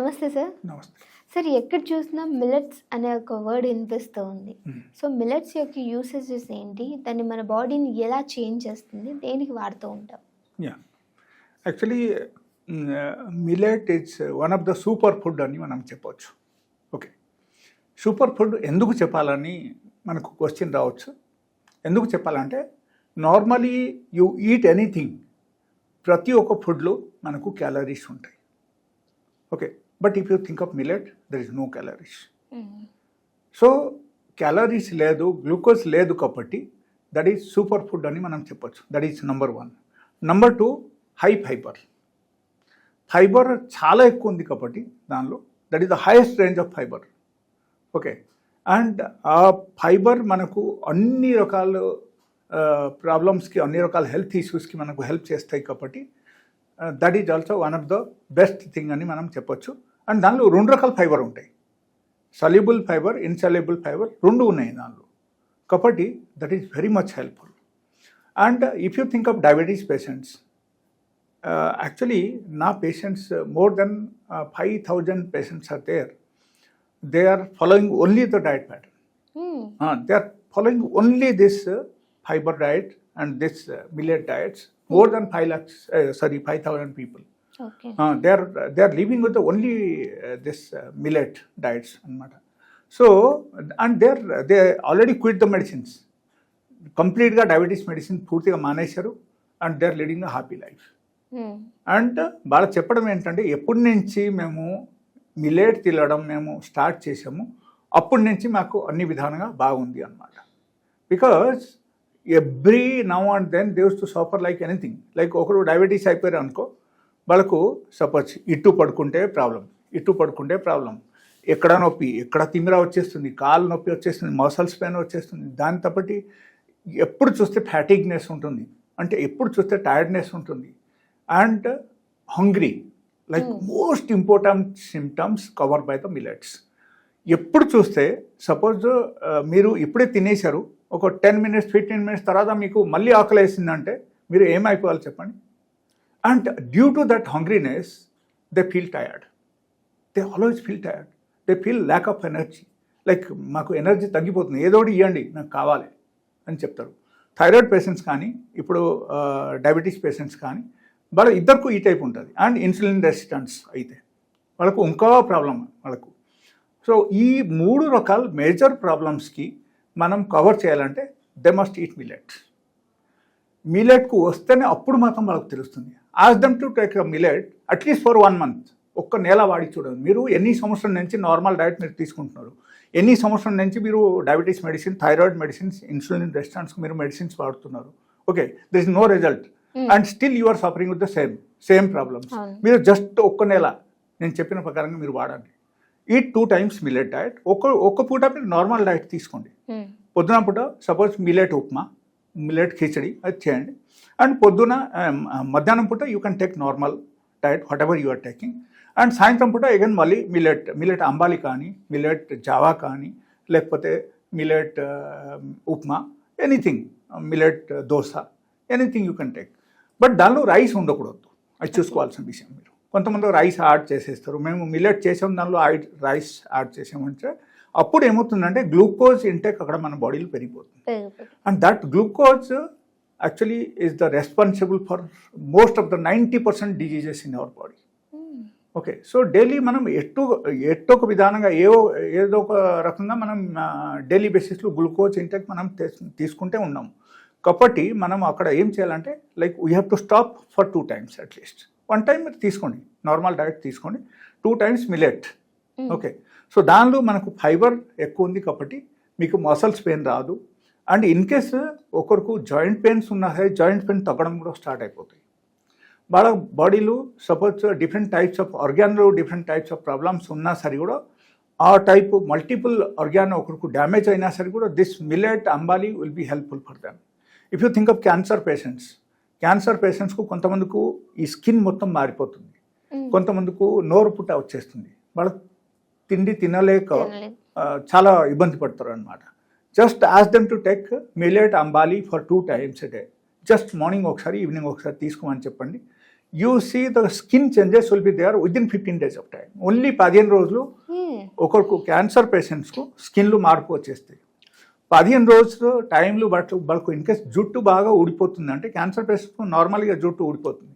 నమస్తే సార్. నమస్తే. సార్ ఎక్కడ చూసినా మిల్లెట్స్ అనే ఒక వర్డ్ వినిపిస్తూ ఉంది. సో మిల్లెట్స్ యొక్క యూసేజెస్ ఏంటి? దాన్ని మన బాడీని ఎలా చేంజ్ చేస్తుంది? దేనికి వాడుతూ ఉంటాం? Yeah actually millet it's one of the super food అని మనం చెప్పవచ్చు. ఓకే సూపర్ ఫుడ్ ఎందుకు చెప్పాలని మనకు క్వశ్చన్ రావచ్చు. ఎందుకు చెప్పాలంటే నార్మలీ యూ ఈట్ ఎనీథింగ్ ప్రతి ఒక్క ఫుడ్లో మనకు క్యాలరీస్ ఉంటాయి. Okay but if you think of millet there is no calories so calories లేదు గ్లూకోజ్ లేదు కాబట్టి దట్ ఈజ్ సూపర్ ఫుడ్ అని మనం చెప్పొచ్చు. That is number one number two high fiber fiber చాలా ఎక్కువ ఉంది కాబట్టి దానిలో that is the highest range of fiber okay and ఆ ఫైబర్ మనకు అన్ని రకాల ప్రాబ్లమ్స్కి అన్ని రకాల హెల్త్ ఇష్యూస్కి మనకు హెల్ప్ చేస్తాయి కాబట్టి that is also one of the best thing అని మనం చెప్పొచ్చు. అండ్ దానిలో రెండు రకాల ఫైబర్ ఉంటాయి. సల్యుబుల్ ఫైబర్ ఇన్సల్యుబుల్ ఫైబర్ రెండు ఉన్నాయి దానిలో. కాబట్టి that is very much helpful. And if you think of diabetes patients actually నా patients more than five thousand patients are there. They are following only the diet pattern. Uh, they are following only this uh, fiber diet and this uh, millet diets. More than five lakhs, uh, are living with the only uh, this uh, millet diets and So and they are they already quit the medicines. కంప్లీట్గా diabetes medicine పూర్తిగా మానేశారు and they are leading a happy life and వాళ్ళ చెప్పడం ఏంటంటే ఎప్పటి నుంచి మేము millet తినడం మేము స్టార్ట్ చేసాము అప్పటి నుంచి మాకు అన్ని విధాలుగా బాగుంది అనమాట because every now and then they've to suffer like anything like ఒకరు డయాబెటీస్ అయిపోయారు అనుకో వాళ్ళకు సపోజ్ ఇటు పడుకుంటే ప్రాబ్లం ఇటు పడుకుంటే ప్రాబ్లం. ఎక్కడ నొప్పి ఎక్కడ తిమిర వచ్చేస్తుంది కాలు నొప్పి వచ్చేస్తుంది మసల్స్ పెయిన్ వచ్చేస్తుంది. దాని తప్పటి ఎప్పుడు చూస్తే ఫ్యాటిగ్నెస్ ఉంటుంది. అంటే ఎప్పుడు చూస్తే టైర్డ్నెస్ ఉంటుంది. And hungry like most important symptoms cover by the millets ఎప్పుడు చూస్తే సపోజ్ మీరు ఇప్పుడే తినేశారు ఒక టెన్ మినిట్స్ ఫిఫ్టీన్ మినిట్స్ తర్వాత మీకు మళ్ళీ ఆకలి వేసిందంటే మీరు ఏమైపోవాలి చెప్పండి? And due to that hungriness they feel tired they always feel tired they feel lack of energy like మాకు ఎనర్జీ తగ్గిపోతుంది. ఏదో ఒకటి ఇవ్వండి నాకు కావాలి. అని చెప్తారు. థైరాయిడ్ పేషెంట్స్ కానీ ఇప్పుడు డయాబెటీస్ పేషెంట్స్ కానీ వాళ్ళ ఇద్దరికి ఈ టైప్ ఉంటుంది. అండ్ ఇన్సులిన్ రెసిస్టెన్స్ అయితే. వాళ్ళకు ఇంకా ప్రాబ్లం వాళ్ళకు. సో ఈ మూడు రకాల మేజర్ ప్రాబ్లమ్స్కి మనం కవర్ చేయాలంటే దే మస్ట్ ఈట్ మిలెట్ మిలెట్కు వస్తేనే అప్పుడు మాత్రం వాళ్ళకు తెలుస్తుంది. Ask them to take millet at least for one month ఒక్క నెల వాడి చూడండి. మీరు ఎన్ని సంవత్సరం నుంచి నార్మల్ డైట్ మీరు తీసుకుంటున్నారు? ఎన్ని సంవత్సరం నుంచి మీరు diabetes medicine thyroid medicines insulin resistance మీరు మెడిసిన్స్ వాడుతున్నారు? Okay this is no result and still you are suffering with the same same problems. మీరు జస్ట్ ఒక్క నెల నేను చెప్పిన ప్రకారంగా మీరు వాడండి. ఈ టూ టైమ్స్ మిల్లెట్ డయట్ ఒక్క ఒక్క పూట మీరు నార్మల్ డయట్ తీసుకోండి. పొద్దున పూట suppose millet upma millet khichdi అది చేయండి. అండ్ పొద్దున ఆ, మధ్యాహ్నం పూట you can take normal diet whatever you are taking and సాయంత్రం పూట అగైన్ మళ్ళీ మిల్లెట్ మిల్లెట్ అంబాలి కానీ మిల్లెట్ జావా కానీ లేకపోతే millet upma anything millet dosa anything you can take but దానిలో రైస్ ఉండకూడదు. అది చూసుకోవాల్సిన విషయం మీరు. కొంతమంది రైస్ యాడ్ చేసేస్తారు. మేము మిల్లెట్ చేసాం దానిలో రైస్ యాడ్ చేసామంటే అప్పుడు ఏమవుతుందంటే గ్లూకోజ్ ఇంటేక్ అక్కడ మన బాడీలో పెరిగిపోతుంది. And that glucose actually is the responsible for most of the ninety percent diseases in our body okay so daily మనం ఎట్టు ఎట్టో ఒక విధానంగా ఏవో ఏదో ఒక రకంగా మనం డైలీ బేసిస్లో గ్లూకోజ్ ఇంటెక్ మనం తెస్- తీసుకుంటే ఉన్నాం. కాబట్టి మనం అక్కడ ఏం చేయాలంటే like we have to stop for two times at least one time మీరు తీసుకోండి. నార్మల్ డైట్ తీసుకోండి. Two times millet okay so దానిలో మనకు ఫైబర్ ఎక్కువ ఉంది కాబట్టి మీకు మసల్స్ పెయిన్ రాదు. అండ్ ఇన్ కేస్ ఒకరికి జాయింట్ పెయిన్స్ ఉన్నా సరే జాయింట్ పెయిన్ తగ్గడం కూడా స్టార్ట్ అయిపోతాయి. వాళ్ళ బాడీలో సపోజ్ డిఫరెంట్ టైప్స్ ఆఫ్ ఆర్గాన్లో డిఫరెంట్ టైప్స్ ఆఫ్ ప్రాబ్లమ్స్ ఉన్నా సరే కూడా ఆ టైప్ మల్టిపుల్ ఆర్గాన్ ఒకరికి డ్యామేజ్ అయినా సరే కూడా this millet ambali will be helpful for them if you think of cancer patients cancer పేషెంట్స్కు కొంతమందికి ఈ స్కిన్ మొత్తం మారిపోతుంది. కొంతమందికి నోరు పుట్ట వచ్చేస్తుంది. వాళ్ళ తిండి తినలేక చాలా ఇబ్బంది పడతారు అనమాట just ask them to take millet ambali for two times day just morning ఒకసారి ఈవినింగ్ ఒకసారి తీసుకోమని చెప్పండి you see the skin changes will be there within fifteen days of time only పదిహేను రోజులు హ్మ్. ఒకరికి క్యాన్సర్ పేషెంట్స్కు స్కిన్లు మార్పు వచ్చేస్తాయి. పదిహేను రోజులు టైంలు బట్ వాళ్ళకు ఇన్కేస్ జుట్టు బాగా ఊడిపోతుంది అంటే క్యాన్సర్ పేషెంట్కు నార్మల్గా జుట్టు ఊడిపోతుంది.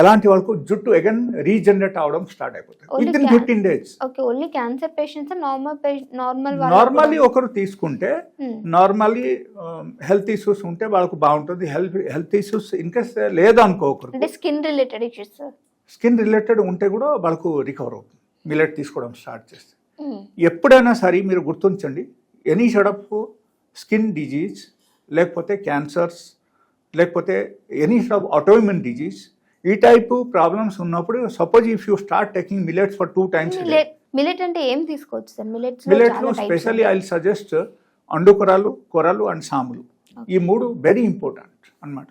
ఎలాంటి వాళ్ళకు జుట్టు అగైన్ రీజనరేట్ అవడం స్టార్ట్ అయిపోతుంది. Only within can- fifteen days okay only cancer patients normal normal normally ఒకరు తీసుకుంటే నార్మల్లీ హెల్త్ ఇష్యూస్ ఉంటే వాళ్ళకు బాగుంటుంది. హెల్త్ హెల్త్ ఇష్యూస్ ఇన్కేస్ లేదనుకో ఒకరు skin related issues skin related ఉంటే కూడా వాళ్ళకు రికవర్ అవుతుంది. మిలెట్ తీసుకోవడం స్టార్ట్ చేస్తే. ఎప్పుడైనా సరే మీరు గుర్తుంచండి any sort of skin disease లేకపోతే క్యాన్సర్స్ లేకపోతే any sort of autoimmune disease ఈ టైపు ప్రాబ్లమ్స్ ఉన్నప్పుడు suppose if you start taking millets for two times millet అంటే ఏం తీసుకోవచ్చు సార్? మిలెట్స్ మిలెట్లో స్పెషల్లీ ఐ సజెస్ట్ అండుకొరాలు కొరలు అండ్ సాములు. ఈ మూడు వెరీ ఇంపార్టెంట్ అన్నమాట.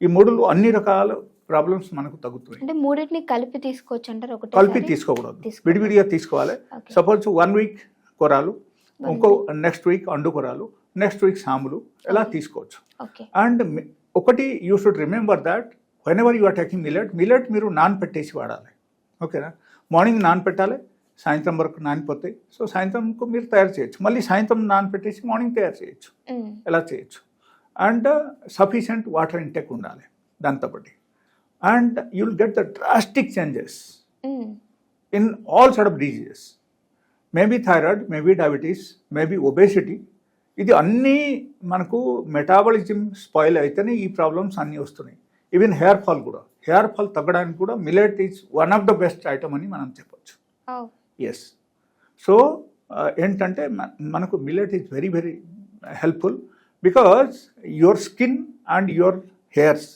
ఈ మూడులో అన్ని రకాల ప్రాబ్లమ్స్ మనకు తగ్గుతాయి అంటే మూడింటిని కలిపి తీసుకోవచ్చు అంటారు ఒకటి కలిపి తీసుకోకూడదు. విడివిడిగా తీసుకోవాలి. సపోజ్ వన్ వీక్ కొరాలు ఇంకో నెక్స్ట్ వీక్ అండు కొరాలు. నెక్స్ట్ వీక్ సాములు ఎలా తీసుకోవచ్చు. అండ్ ఒకటి you should remember that whenever you are taking millet millet మీరు నాన్ పెట్టేసి వాడాలి. ఓకేనా మార్నింగ్ నాన్ పెట్టాలి సాయంత్రం వరకు నానిపోతాయి సో సాయంత్రంకు మీరు తయారు చేయొచ్చు. మళ్ళీ సాయంత్రం నాన్ పెట్టేసి మార్నింగ్ తయారు చేయొచ్చు. ఎలా చేయొచ్చు? అండ్ సఫిషియంట్ వాటర్ ఇంటెక్ ఉండాలి దాంతో పాటు. And you will get the drastic changes in all sort of diseases maybe thyroid maybe diabetes maybe obesity ఇది అన్నీ మనకు మెటాబాలిజం స్పాయిల్ అయితేనే ఈ ప్రాబ్లమ్స్ అన్నీ వస్తున్నాయి. ఈవెన్ హెయిర్ ఫాల్ కూడా. హెయిర్ ఫాల్ తగ్గడానికి కూడా millet is one of the best item అని మనం చెప్పొచ్చు. ఎస్ సో ఏంటంటే మ- మనకు millet is very very helpful because your skin and your hairs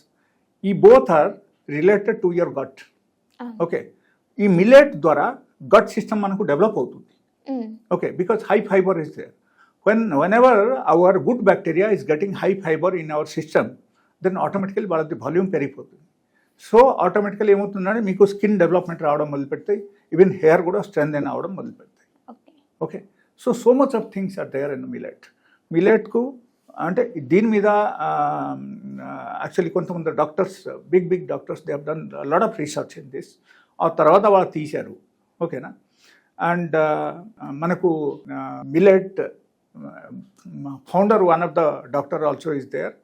ఈ both are related to your gut okay ఈ మిల్లెట్ ద్వారా గట్ సిస్టమ్ మనకు డెవలప్ అవుతుంది. Okay because high fiber is there when whenever our good bacteria is getting high fiber in our system then automatically వాళ్ళది volume పెరిగిపోతుంది. So automatically ఏమవుతుందంటే మీకు skin development రావడం మొదలు పెడతాయి ఈవెన్ హెయిర్ కూడా స్ట్రెంగ్ అవడం మొదలు పెడతాయి okay so so much of things are there in millet మిలెట్కు అంటే దీని మీద యాక్చువల్లీ కొంతమంది doctors big big doctors they హ్ done lot of research in this ఆ తర్వాత వాళ్ళు తీశారు. ఓకేనా అండ్ మనకు millet founder one of the doctor also is there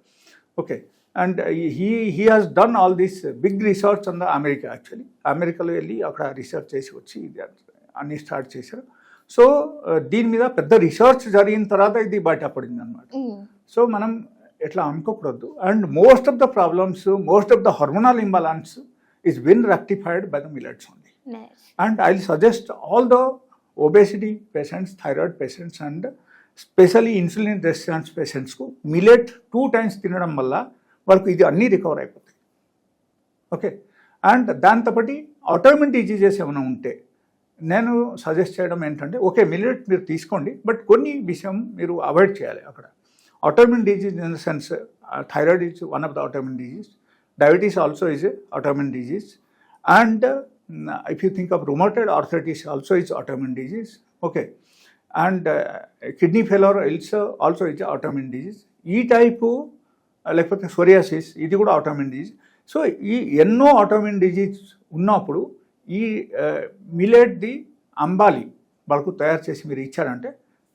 okay and he he has done all this big research on the America actually అమెరికాలో వెళ్ళి అక్కడ రీసెర్చ్ చేసి వచ్చి అన్నీ స్టార్ట్ చేశారు. సో దీని మీద పెద్ద రీసెర్చ్ జరిగిన తర్వాత ఇది బయటపడింది అనమాట సో మనం ఎట్లా అనుకోకూడదు. And most of the problems most of the hormonal imbalance is been rectified by the millets only and I suggest all the obesity patients thyroid patients and specially insulin resistance పేషెంట్స్కు millet two times తినడం వల్ల వాళ్ళకు ఇది అన్నీ recover అయిపోతాయి. Okay? And దాంతోపాటి autoimmune diseases ఏమైనా ఉంటే నేను సజెస్ట్ చేయడం ఏంటంటే ఓకే మిలెట్ మీరు తీసుకోండి బట్ కొన్ని విషయం మీరు అవాయిడ్ చేయాలి అక్కడ. Autoimmune disease in the sense thyroid is one of the autoimmune disease diabetes also is autoimmune disease and if you think of rheumatoid arthritis also is autoimmune disease okay? And kidney failure ills also is autoimmune disease ఈ type లేకపోతే psoriasis ఇది కూడా ఆటోమిన్ disease so ఈ ఎన్నో ఆటోమిన్ disease ఉన్నప్పుడు ఈ uh, millet the ambali వాళ్ళకు తయారు చేసి మీరు ఇచ్చారంటే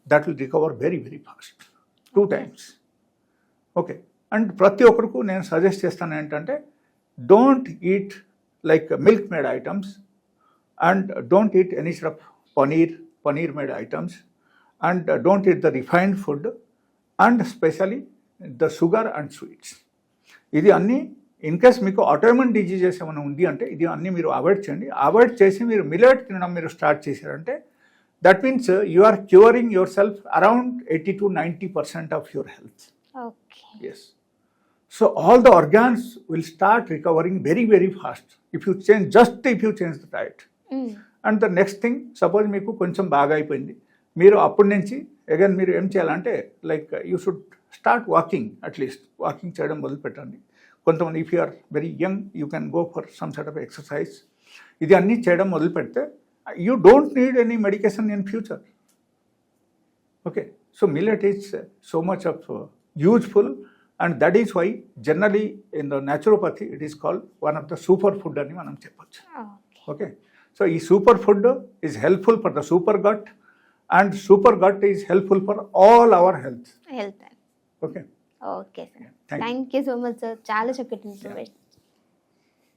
that will recover very very fast two times okay and ప్రతి ఒక్కరికి నేను సజెస్ట్ చేస్తాను ఏంటంటే don't eat like milk made items and don't eat any of paneer paneer made items and don't eat the refined food and specially the sugar and sweets. ఇది అన్నీ in case మీకు ఆటోమన్ diseases ఏమైనా ఉంది అంటే ఇది అన్నీ మీరు అవాయిడ్ చేయండి. అవాయిడ్ చేసి మీరు మిలెట్ తినడం మీరు స్టార్ట్ చేశారంటే that means you are curing yourself around eighty to ninety percent of your health yes so all the organs will start recovering very very fast if you change just if you change the diet and the next thing suppose మీకు కొంచెం బాగా అయిపోయింది. మీరు అప్పటి నుంచి again మీరు ఏం చేయాలంటే like you should start walking at least walking చేయడం మొదలు పెట్టండి. కొంతమంది if you are very young you can go for some set of exercise ఇది అన్నీ చేయడం మొదలు పెడితే you don't need any medication in future okay so millet is so much of useful and that is why generally in the naturopathy it is called one of the super food అని మనం చెప్పొచ్చు. Okay okay so ఈ super food is helpful for the super gut and super gut is helpful for all our health health okay okay sir Thank you. Thank you so much sir చాలా చక్కటి information